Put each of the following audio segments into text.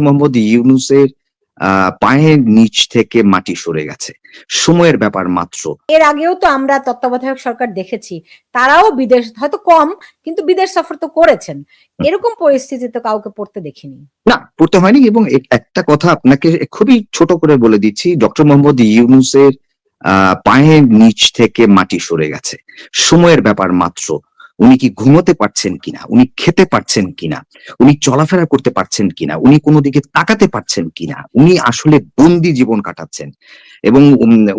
মোহাম্মদ ইউনুসের পায়ের নিচ থেকে মাটি সরে গেছে। সময়ের ব্যাপার মাত্র। এর আগেও তো আমরা তত্ত্বাবধায়ক সরকার দেখেছি। তারাও বিদেশ হয়তো কম কিন্তু বিদেশ সফর তো করেছেন। এরকম পরিস্থিতিতে কাউকে পড়তে দেখিনি। না পড়তে হয়নি এবং একটা কথা আপনাকে খুবই ছোট করে বলে দিচ্ছি। ডক্টর মোহাম্মদ ইউনুসের আহ, পায়ের নিচ থেকে মাটি সরে গেছে। সময়ের ব্যাপার মাত্র। উনি কি ঘুমোতে পারছেন কিনা? উনি খেতে পারছেন কিনা? উনি চলাফেরা করতে পারছেন কিনা? উনি কোনো দিকে তাকাতে পারছেন কিনা? উনি আসলে বন্দি জীবন কাটাচ্ছেন। এবং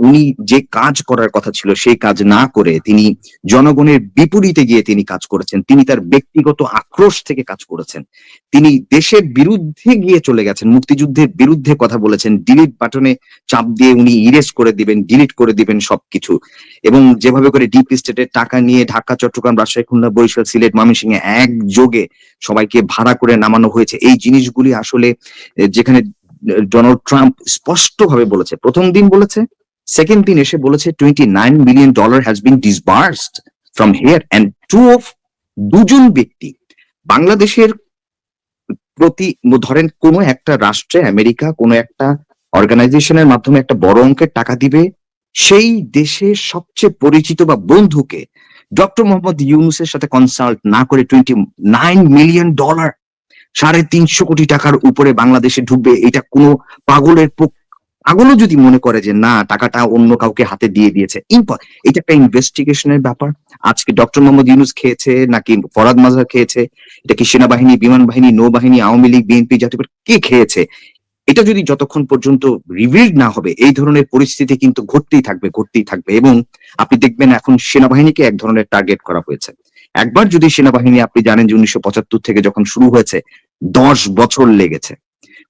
উনি যে কাজ করার কথা ছিল সেই কাজ না করে তিনি জনগণের বিপরীতে গিয়ে তিনি কাজ করেছেন। তিনি তার ব্যক্তিগত আক্রোশ থেকে কাজ করেছেন। তিনি দেশের বিরুদ্ধে গিয়ে চলে গেছেন। মুক্তিযুদ্ধের বিরুদ্ধে কথা বলেছেন। ডিলিট বাটনে চাপ দিয়ে উনি ইরেজ করে দিবেন ডিলিট করে দিবেন সবকিছু। এবং যেভাবে করে ডিপ স্টেটের টাকা নিয়ে ঢাকা, চট্টগ্রাম, রাজশাহী, খুলনা, বরিশাল, সিলেট, ময়মনসিংহে একযোগে সবাইকে ভাড়া করে নামানো হয়েছে। এই জিনিসগুলি আসলে যেখানে ডোনাল্ড ট্রাম্প স্পষ্টভাবে বলেছে, প্রথম দিন বলেছে সেকেন্ড দিন এসে বলেছে twenty nine million dollar has been disbursed from here and two of দুজন ব্যক্তি, বাংলাদেশের প্রতি ধরেন কোনো একটা রাষ্ট্রে, আমেরিকা কোনো একটা অর্গানাইজেশনের মাধ্যমে একটা বড় অঙ্কের টাকা দিবে, সেই দেশের সবচেয়ে পরিচিত বা বন্ধুকে ডক্টর মোহাম্মদ ইউনুসের সাথে কনসাল্ট না করে টোয়েন্টি নাইন মিলিয়ন ডলার সাড়ে তিনশো কোটি টাকার উপরে বাংলাদেশে ঢুকবে, এটা কোনো পাগলের পাগলও যদি মনে করে যে না, টাকাটা অন্য কাউকে হাতে দিয়ে দিয়েছে এটা একটা ইনভেস্টিগেশনের ব্যাপার। আজকে ডক্টর মোহাম্মদ ইউনুস খেয়েছে, নাকি ফরাদ মাজার খেয়েছে, এটা কি সেনাবাহিনী, বিমান বাহিনী, নৌবাহিনী, আওয়ামী লীগ, বিএনপি জাতীয় কে খেয়েছে? এটা যদি যতক্ষণ পর্যন্ত রিভিল না হবে, এই ধরনের পরিস্থিতি কিন্তু ঘটতেই থাকবে ঘটতেই থাকবে। এবং আপনি দেখবেন এখন সেনাবাহিনীকে এক ধরনের টার্গেট করা হয়েছে। একবার যদি সেনাবাহিনী, আপনি জানেন যে উনিশশো পঁচাত্তর থেকে যখন শুরু হয়েছে দশ বছর লেগেছে।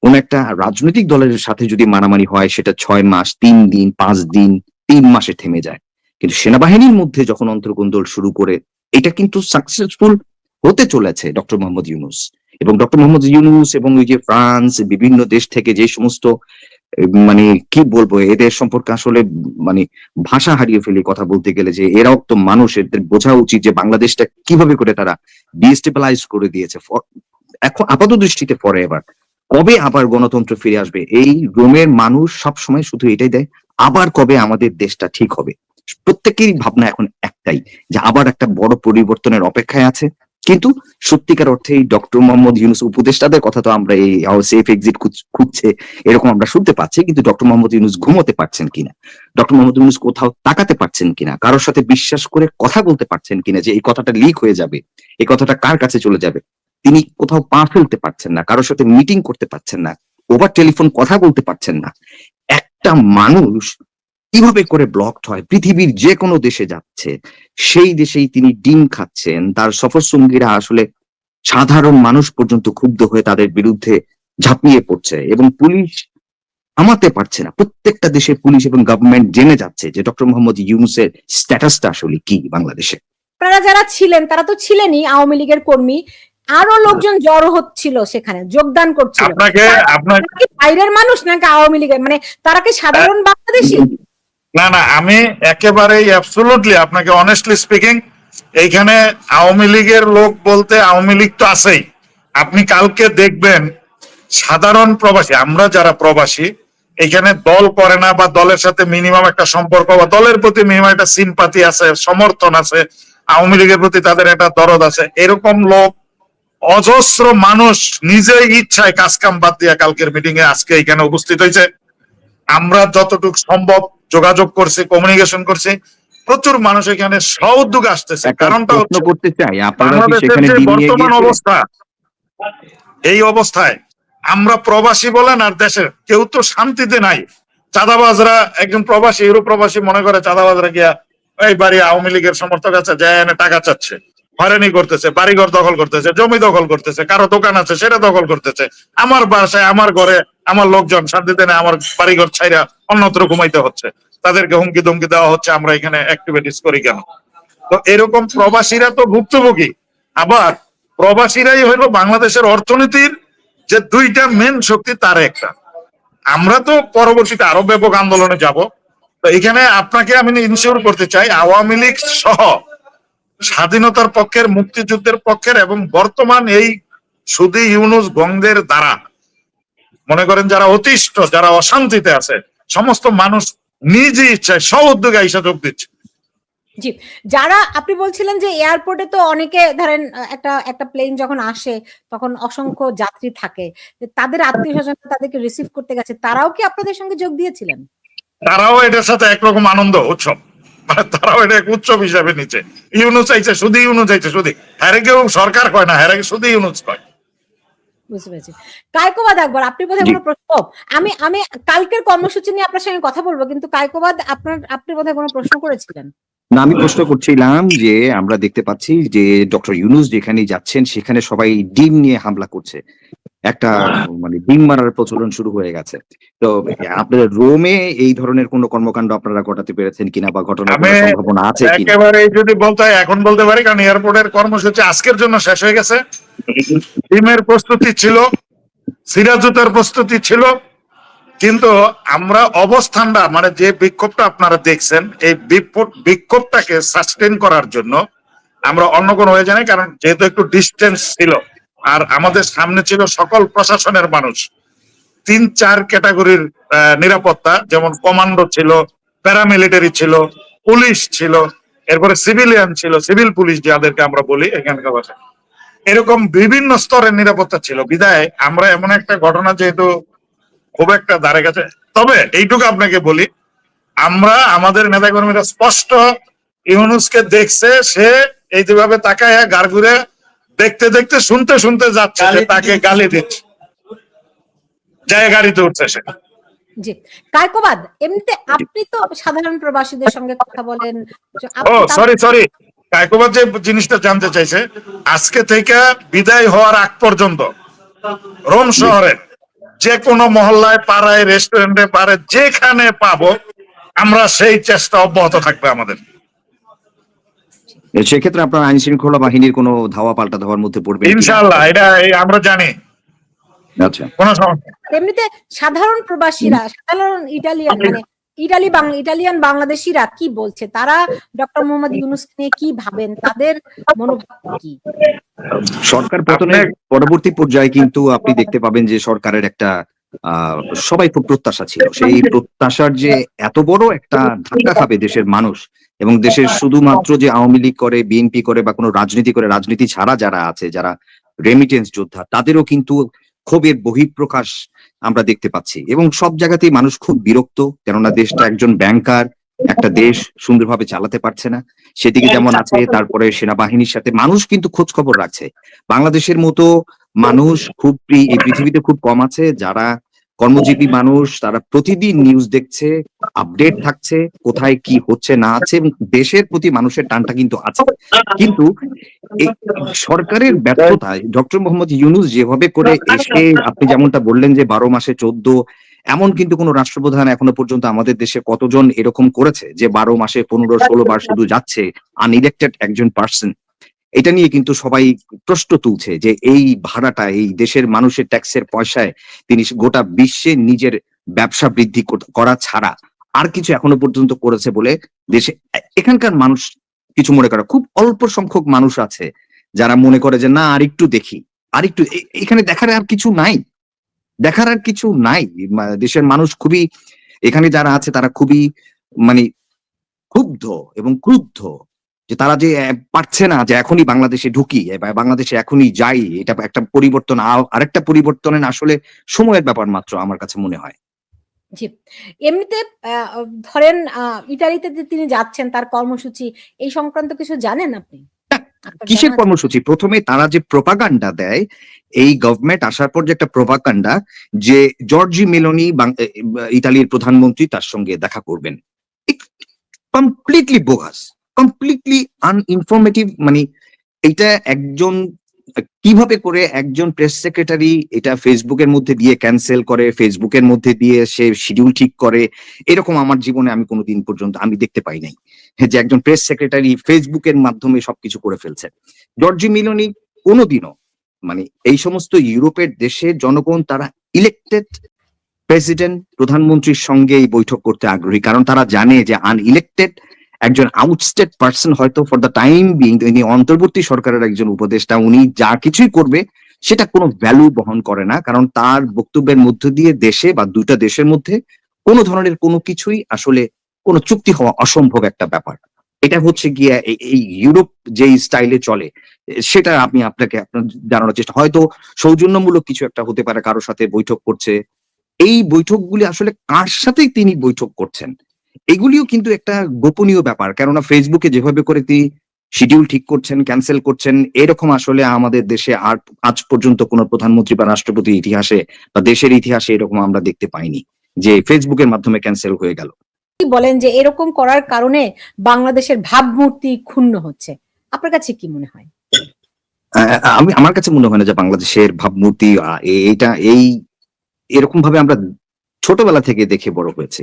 কোন একটা রাজনৈতিক দলের সাথে যদি মারামারি হয়, সেটা ছয় মাস, তিন দিন, পাঁচ দিন, তিন মাসে থেমে যায়। কিন্তু সেনাবাহিনীর মধ্যে যখন অন্তর্গোন্দল শুরু করে, এটা কিন্তু সাকসেসফুল হতে চলেছে ডক্টর মোহাম্মদ ইউনুস। এবং ডক্টর মোহাম্মদ ইউনুস এবং ওই যে ফ্রান্স, বিভিন্ন দেশ থেকে যে সমস্ত মানে কি বলব, এদের সম্পর্কে আসলে মানে ভাষা হারিয়ে ফেলি কথা বলতে গেলে যে এরাও তো মানুষ, এদের বোঝা উচিত যে বাংলাদেশটা কীভাবে করে তারা ডিস্টেবিলাইজ করে দিয়েছে। এখন আপাত দৃষ্টিতে পরে এবার। কবে আবার গণতন্ত্র ফিরে আসবে? এই রোমের মানুষ সব সময় শুধু এটাই দেয়, আবার কবে আমাদের দেশটা ঠিক হবে? প্রত্যেকেরই ভাবনা এখন একটাই, যে আবার একটা বড় পরিবর্তনের অপেক্ষায় আছে। কিন্তু সত্যিকার অর্থে এই ডক্টর মোহাম্মদ ইউনুস উপদেষ্টাদের কথা তো আমরা এই সেফ এক্সিট খুঁজছে, এরকম আমরা শুনতে পাচ্ছি, কিন্তু ডক্টর মোহাম্মদ ইউনুস ঘুমোতে পারছেন কিনা? ডক্টর মোহাম্মদ ইউনুস কোথাও তাকাতে পারছেন কিনা? কারোর সাথে বিশ্বাস করে কথা বলতে পারছেন কিনা যে এই কথাটা লিক হয়ে যাবে? এই কথাটা কার কাছে চলে যাবে? তিনি কোথাও পা ফেলতে পারছেন না, কারোর সাথে মিটিং করতে পারছেন না ওভার টেলিফোন কথা বলতে পারছেন না। একটা মানুষ কীভাবে করে ব্লকড হয়? পৃথিবীর যে কোনো দেশে যাচ্ছে, সেই দেশেই তিনি ডিম খাচ্ছেন। তার সফর সঙ্গীরা আসলে সাধারণ মানুষ পর্যন্ত ক্ষুব্ধ হয়ে তাদের বিরুদ্ধে ঝাঁপিয়ে পড়ছে এবং পুলিশ থামাতে পারছে না। প্রত্যেকটা দেশে পুলিশ এবং গভর্নমেন্ট জেনে যাচ্ছে যে ডক্টর মোহাম্মদ ইউনুসের স্ট্যাটাসটা আসলে কি বাংলাদেশে। আপনারা যারা ছিলেন, তারা তো ছিলেনই আওয়ামী লীগের কর্মী। আরও লোকজন জড়ো হচ্ছিল সেখানে যোগদান করছিল। আপনাকে আপনার তারা কি বাইরের মানুষ নাকি আওয়ামী লীগের? মানে তারা কি সাধারণ বাংলাদেশী? না না আমি একেবারেই অ্যাবসলুটলি আপনাকে অনেস্টলি স্পিকিং এইখানে আওয়ামী লীগের লোক বলতে আওয়ামী লীগ তো আছেই। আপনি কালকে দেখবেন সাধারণ প্রবাসী আমরা যারা প্রবাসী এখানে দল করে না বা দলের সাথে মিনিমাম একটা সম্পর্ক বা দলের প্রতি মিনিমাম একটা সিম্পাতি আছে সমর্থন আছে আওয়ামী লীগের প্রতি তাদের একটা দরদ আছে এরকম লোক অজস্র মানুষ নিজেই ইচ্ছায় কাজকাম বাদ দিয়া কালকের মিটিং এ আজকে এখানে উপস্থিত হয়েছে। আমরা যতটুকু সম্ভব যোগাযোগ করছি কমিউনিকেশন করছি প্রচুর মানুষ এখানে সউদ্যোগ আসতেছে। কারণটা হচ্ছে করতে চাই আপনারা বর্তমান অবস্থা এই অবস্থায় আমরা প্রবাসী বলেন আর দেশের কেউ তো শান্তিতে নাই। চাঁদাবাজরা একজন প্রবাসী ইউরোপ প্রবাসী মনে করে চাঁদাবাজরা গিয়া এই বাড়ি আওয়ামী লীগের সমর্থক আছে যায় এনে টাকা চাচ্ছে। হয়রানি করতেছে, বাড়িঘর দখল করতেছে, জমি দখল করতেছে, কারও দোকান আছে, সেটা দখল করতেছে। আমার বাসায়, আমার ঘরে আমার লোকজন শান্তিতে নেই আমার বাড়িঘর ছাইরা অন্যত্র ঘুমাইতে হচ্ছে। তাদেরকে হুমকি ধমকি দেওয়া হচ্ছে, আমরা এখানে অ্যাক্টিভিটিস করি কেন? তো এরকম প্রবাসীরা তো ভুক্তভোগী। আবার প্রবাসীরাই হইল বাংলাদেশের অর্থনীতির যে দুইটা মেন শক্তি, তার একটা। আমরা তো পরবর্তীতে আরও ব্যাপক আন্দোলনে যাব। তো এখানে আপনাকে আমি ইনশিওর করতে চাই, আওয়ামী লীগ সহ স্বাধীনতার পক্ষের মুক্তিযুদ্ধের পক্ষের এবং বর্তমান এই সুদী ইউনুস গঙ্গের দ্বারা। মনে করেন যারা অতিষ্ঠ যারা অশান্তিতে আছে সমস্ত মানুষ নিজে ইচ্ছায় স্ব উদ্যোগে আইসা যোগ দিচ্ছে। জি যারা আপনি বলছিলেন যে এয়ারপোর্টে তো অনেকে ধরেন একটা একটা প্লেন যখন আসে তখন অসংখ্য যাত্রী থাকে। তাদের আত্মীয় স্বজন তাদেরকে রিসিভ করতে গেছে তারাও কি আপনাদের সঙ্গে যোগ দিয়েছিলেন? তারাও এটার সাথে একরকম আনন্দ উৎসব। মানে তারাও এটা উৎসব হিসাবে নিচ্ছে ইউনু চাইছে শুধু ইউনু চাইছে শুধু। হ্যারে কেউ সরকার কয় না হ্যারে শুধু ইউনুস কয়। বুঝতে পেরেছি। কায়কোবাদ একবার আপনি বোধহয়। কোনো প্রশ্ন? আমি আমি কালকের কর্মসূচি নিয়ে আপনার সঙ্গে কথা বলব কিন্তু কায়কোবাদ আপনার আপনি বোধহয় কোনো প্রশ্ন করেছিলেন? না আমি প্রশ্ন করছিলাম যে আমরা দেখতে পাচ্ছি যে ডক্টর ইউনুস যেখানে যাচ্ছেন সেখানে সবাই ডিম নিয়ে হামলা করছে। একটা মানে ডিম মারার প্রচলন শুরু হয়ে গেছে। তো আপনাদের রোমে এই ধরনের কোনো কর্মকাণ্ড আপনারা ঘটাতে পেরেছেন কিনা বা ঘটনা সম্ভাবনা আছে একেবারে যদি বলতে হয় এখন বলতে পারি কারণ এয়ারপোর্টের কর্মসূচি আজকের জন্য শেষ হয়ে গেছে। টিমের প্রস্তুতি ছিল সিরাজুতের প্রস্তুতি ছিল কিন্তু আমরা অবস্থানটা মানে যে বিক্ষোভটা আপনারা দেখছেন এই বিক্ষোভ বিক্ষোভটাকে সাস্টেন করার জন্য আমরা অন্য কোনো হয়ে জানি কারণ যেহেতু একটু ডিস্টেন্স ছিল। আর আমাদের সামনে ছিল সকল প্রশাসনের মানুষ। তিন, চার ক্যাটাগরির নিরাপত্তা, যেমন কমান্ডো ছিল, প্যারামিলিটারি ছিল, পুলিশ ছিল, এরপরে সিভিলিয়ান ছিল, সিভিল পুলিশ যাদেরকে আমরা বলি এখানকার এরকম বিভিন্ন স্তরের নিরাপত্তা ছিল। বিদায়, আমরা এমন একটা ঘটনা যেহেতু খুব একটা দাঁড়ে গেছে তবে এইটুকু আপনাকে বলি, আমরা, আমাদের নেতাকর্মীরা স্পষ্ট ইউনুসকে দেখছে, সে এই যেভাবে তাকায় গার ঘুরে দেখতে দেখতে শুনতে শুনতে যাচ্ছে যে তাকে গালি দিচ্ছে। যায় গাড়িতে উঠছে সে। জি। কায়কোবাদ এমনিতে আপনি তো সাধারণ প্রবাসীদের সঙ্গে কথা বলেন। ও সরি সরি কায়কোবাদ যে জিনিসটা জানতে চাইছে আজকে থেকে বিদায় হওয়ার আগ পর্যন্ত রোম শহরে যে কোনো মহল্লায় পাড়ায় রেস্টুরেন্টে পারে যেখানে পাবো আমরা সেই চেষ্টা অব্যাহত থাকবে আমাদের। সেক্ষেত্রে আপনার আইন শৃঙ্খলা বাহিনীর কোনো ধাওয়া পাল্টা ধাওয়ার মধ্যে পড়বে ইনশাআল্লাহ এটা আমরা জানি। আচ্ছা। কোনো সমস্যা এমনিতে সাধারণ প্রবাসীরা সাধারণ ইটালিয়ান মানে ইটালি বাং ইটালিয়ান বাংলাদেশিরা কি বলছে? তারা ডক্টর মোহাম্মদ ইউনুস নিয়ে কি ভাবেন? তাদের মনোভাব কি? সরকার পতনের আপনি- পরবর্তী পর্যায়ে কিন্তু আপনি দেখতে পাবেন যে সরকারের একটা আহ, সবাই খুব প্রত্যাশা ছিল। সেই প্রত্যাশার যে এত বড় একটা ধাক্কা খাবে দেশের মানুষ এবং দেশের শুধুমাত্র যে আওয়ামী লীগ করে বিএনপি করে বা কোনো রাজনীতি করে রাজনীতি ছাড়া যারা আছে যারা রেমিটেন্স যোদ্ধা তাদেরও কিন্তু ক্ষোভের বহিঃপ্রকাশ আমরা দেখতে পাচ্ছি। এবং সব জায়গাতেই মানুষ খুব বিরক্ত কেননা দেশটা একজন ব্যাংকার একটা দেশ সুন্দরভাবে চালাতে পারছে না। সেদিকে যেমন আছে তারপরে সেনাবাহিনীর সাথে মানুষ কিন্তু খোঁজ খবর রাখছে। বাংলাদেশের মতো মানুষ খুব এই পৃথিবীতে খুব কম আছে যারা কর্মজীবী মানুষ, তারা প্রতিদিন নিউজ দেখছে আপডেট থাকছে, কোথায় কি হচ্ছে, না আছে দেশের প্রতি মানুষের টানটা কিন্তু আছে। কিন্তু সরকারের ব্যর্থতায়, ডক্টর মোহাম্মদ ইউনুস যেভাবে করে এসে আপনি যেমনটা বললেন যে বারো মাসে চোদ্দ, এমন কিন্তু কোন রাষ্ট্রপ্রধান এখনও পর্যন্ত আমাদের দেশে কতজন এরকম করেছে যে বারো মাসে পনেরো, ষোলো বার শুধু যাচ্ছে আনইলেক্টেড একজন পার্সন এটা নিয়ে কিন্তু সবাই প্রশ্ন তুলছে যে এই ভাড়াটা, এই দেশের মানুষের ট্যাক্সের পয়সায় তিনি গোটা বিশ্বে নিজের ব্যবসা বৃদ্ধি কর- ছাড়া আর কিছু এখনও পর্যন্ত করেছে বলে দেশে, এখানকার মানুষ কিছু মনে করে, খুব অল্প সংখ্যক মানুষ আছে যারা মনে করে যে না, আর একটু দেখি, আর একটু এখানে দেখার আর কিছু নাই, দেখার আর কিছু নাই দেশের মানুষ খুবই, এখানে যারা আছে তারা খুবই মানে ক্ষুব্ধ এবং ক্রুদ্ধ। যে তারা যে পারছে না যে এখনই বাংলাদেশে ঢুকি বা বাংলাদেশে এখনই যাই এটা একটা পরিবর্তন আরেকটা পরিবর্তনের আসলে সময়ের ব্যাপার মাত্র আমার কাছে মনে হয়। জি। এমনিতে ধরেন আহ, ইটালিতে যে তিনি যাচ্ছেন তার কর্মসূচি এই সংক্রান্ত কিছু জানেন আপনি? কিসের কর্মসূচি? প্রথমে তারা যে প্রপাগান্ডা দেয় এই গভর্নমেন্ট আসার পর যে একটা প্রপাগান্ডা যে জর্জি মেলোনি ইতালির প্রধানমন্ত্রী তার সঙ্গে দেখা করবেন। Completely bogus. কমপ্লিটলি আনইনফরমেটিভ মানে এটা একজন, কীভাবে করে একজন প্রেস সেক্রেটারি এটা ফেসবুকের মধ্যে দিয়ে ক্যান্সেল করে ফেসবুকের মধ্যে দিয়ে সে শিডিউল ঠিক করে, এরকম আমার জীবনে আমি কোনোদিন পর্যন্ত আমি দেখতে পাই নাই। যে একজন প্রেস সেক্রেটারি ফেসবুকের মাধ্যমে সবকিছু করে ফেলছে। জর্জি মিলোনি কোনোদিনও মানে এই সমস্ত ইউরোপের দেশের জনগণ তারা ইলেক্টেড প্রেসিডেন্ট প্রধানমন্ত্রীর সঙ্গে এই বৈঠক করতে আগ্রহী, কারণ তারা জানে যে আনইলেক্টেড একজন আউটস্টেট পার্সন হয়তো ফর দ্য টাইম বিং ইনি অন্তর্বর্তী সরকারের একজন উপদেষ্টা, উনি যা কিছুই করবে, সেটা কোনো ভ্যালু বহন করে না। কারণ তার বক্তব্যের মধ্য দিয়ে দেশে বা দুইটা দেশের মধ্যে কোনো ধরনের কোনো কিছুই আসলে কোনো চুক্তি হওয়া অসম্ভব একটা ব্যাপার। এটা হচ্ছে গিয়ে এই- ইউরোপ যেই স্টাইলে চলে, সেটা আমি আপনাকে আপনার জানানোর চেষ্টা, হয়তো সৌজন্যমূলক কিছু একটা হতে পারে কারোর সাথে বৈঠক করছে। এই বৈঠকগুলি আসলে কার সাথে তিনি বৈঠক করছেন? এগুলিও কিন্তু একটা গোপনীয় ব্যাপার। কেননা ফেসবুকে যেভাবে করে তিনি শিডিউল ঠিক করছেন ক্যান্সেল করছেন এরকম আসলে আমাদের দেশে আর আজ পর্যন্ত কোনো প্রধানমন্ত্রী বা রাষ্ট্রপতি ইতিহাসে বা দেশের ইতিহাসে এরকম আমরা দেখতে পাইনি যে ফেসবুকের মাধ্যমে ক্যান্সেল হয়ে গেল। কি বলেন যে এরকম করার কারণে বাংলাদেশের ভাবমূর্তি ক্ষুণ্ণ হচ্ছে। আপনার কাছে কি মনে হয়? আমি আমার কাছে মনে হয় না যে বাংলাদেশের ভাবমূর্তি এটা এই এরকম ভাবে আমরা ছোটবেলা থেকে দেখে বড় হয়েছে।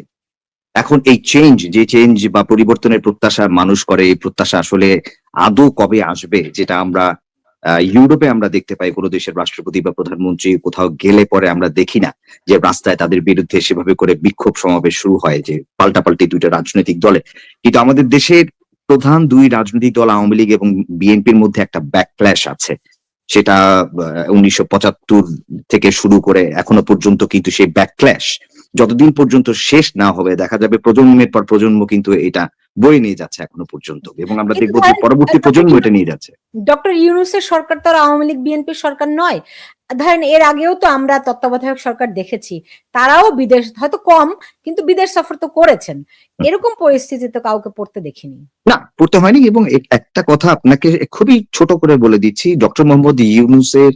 এখন এই চেঞ্জ যে চেঞ্জ বা পরিবর্তনের প্রত্যাশা মানুষ করে, এই প্রত্যাশা আসলে আদৌ কবে আসবে, যেটা আমরা ইউরোপে আমরা দেখতে পাই, কোনো দেশের রাষ্ট্রপতি বা প্রধানমন্ত্রী কোথাও গেলে পরে আমরা দেখি না যে রাস্তায় তাদের বিরুদ্ধে সেভাবে করে বিক্ষোভ সমাবেশ শুরু হয়, যে পাল্টাপাল্টি দুইটা রাজনৈতিক দলে। কিন্তু আমাদের দেশের প্রধান দুই রাজনৈতিক দল, আওয়ামী লীগ এবং বিএনপির মধ্যে একটা ব্যাকক্ল্যাশ আছে। সেটা উনিশশো পঁচাত্তর থেকে শুরু করে এখনও পর্যন্ত কিন্তু সেই ব্যাকক্ল্যাশ যতদিন পর্যন্ত শেষ না হবে দেখা যাবে প্রজন্মের পর প্রজন্ম কিন্তু এটা বয়ে নিয়ে যাচ্ছে এখনও পর্যন্ত এবং আমরা দেখব যে পরবর্তী প্রজন্ম এটা নিয়ে যাচ্ছে। ডক্টর ইউনুসের সরকার তো আওয়ামী লীগ বিএনপি সরকার নয়। ধরেন এর আগেও তো আমরা তত্ত্বাবধায়ক সরকার দেখেছি। তারাও বিদেশ হয়তো কম কিন্তু বিদেশ সফর তো করেছেন। এরকম পরিস্থিতিতে কাউকে পড়তে দেখিনি। না পড়তে হয়নি এবং একটা কথা আপনাকে খুবই ছোট করে বলে দিচ্ছি। ডক্টর মোহাম্মদ ইউনুসের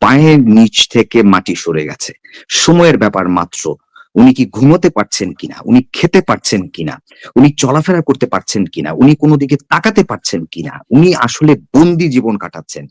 পায়ের নিচ থেকে মাটি সরে গেছে। সময়ের ব্যাপার মাত্র। উনি কি ঘুমোতে পারছেন কিনা? উনি খেতে পারছেন কিনা? উনি চলাফেরা করতে পারছেন কিনা? উনি কোনো দিকে তাকাতে পারছেন কিনা? উনি আসলে বন্দি জীবন কাটাচ্ছেন।